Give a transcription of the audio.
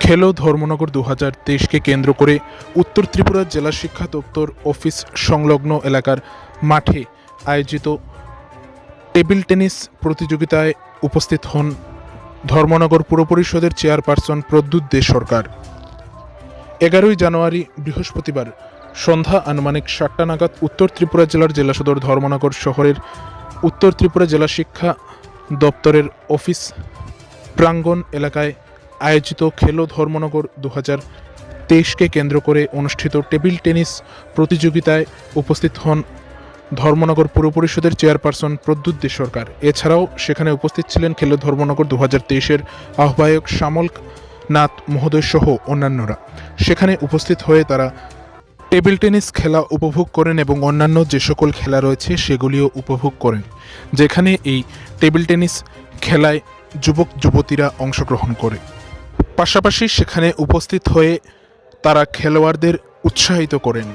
খেলো ধর্মনগর দু হাজার তেইশকে কেন্দ্র করে উত্তর ত্রিপুরা জেলা শিক্ষা দপ্তর অফিস সংলগ্ন এলাকার মাঠে আয়োজিত টেবিল টেনিস প্রতিযোগিতায় উপস্থিত হন ধর্মনগর পুর পরিষদের চেয়ারপারসন প্রদ্যুৎ দে সরকার। এগারোই জানুয়ারি বৃহস্পতিবার সন্ধ্যা আনুমানিক সাতটা নাগাদ উত্তর ত্রিপুরা জেলার জেলা সদর ধর্মনগর শহরের উত্তর ত্রিপুরা জেলা শিক্ষা দপ্তরের অফিস প্রাঙ্গণ এলাকায় আয়োজিত খেলো ধর্মনগর দু হাজার তেইশকে কেন্দ্র করে অনুষ্ঠিত টেবিল টেনিস প্রতিযোগিতায় উপস্থিত হন ধর্মনগর পুর পরিষদের চেয়ারপারসন প্রদ্যুৎ দে সরকার। এছাড়াও সেখানে উপস্থিত ছিলেন খেলো ধর্মনগর দু হাজার তেইশের আহ্বায়ক শ্যামল নাথ মহোদয় সহ অন্যান্যরা। সেখানে উপস্থিত হয়ে তারা টেবিল টেনিস খেলা উপভোগ করেন এবং অন্যান্য যে সকল খেলা রয়েছে সেগুলিও উপভোগ করেন, যেখানে এই টেবিল টেনিস খেলায় যুবক যুবতীরা অংশগ্রহণ করে। পাশাপাশি সেখানে উপস্থিত হয়ে তারা খেলোয়াড়দের উৎসাহিত করেন।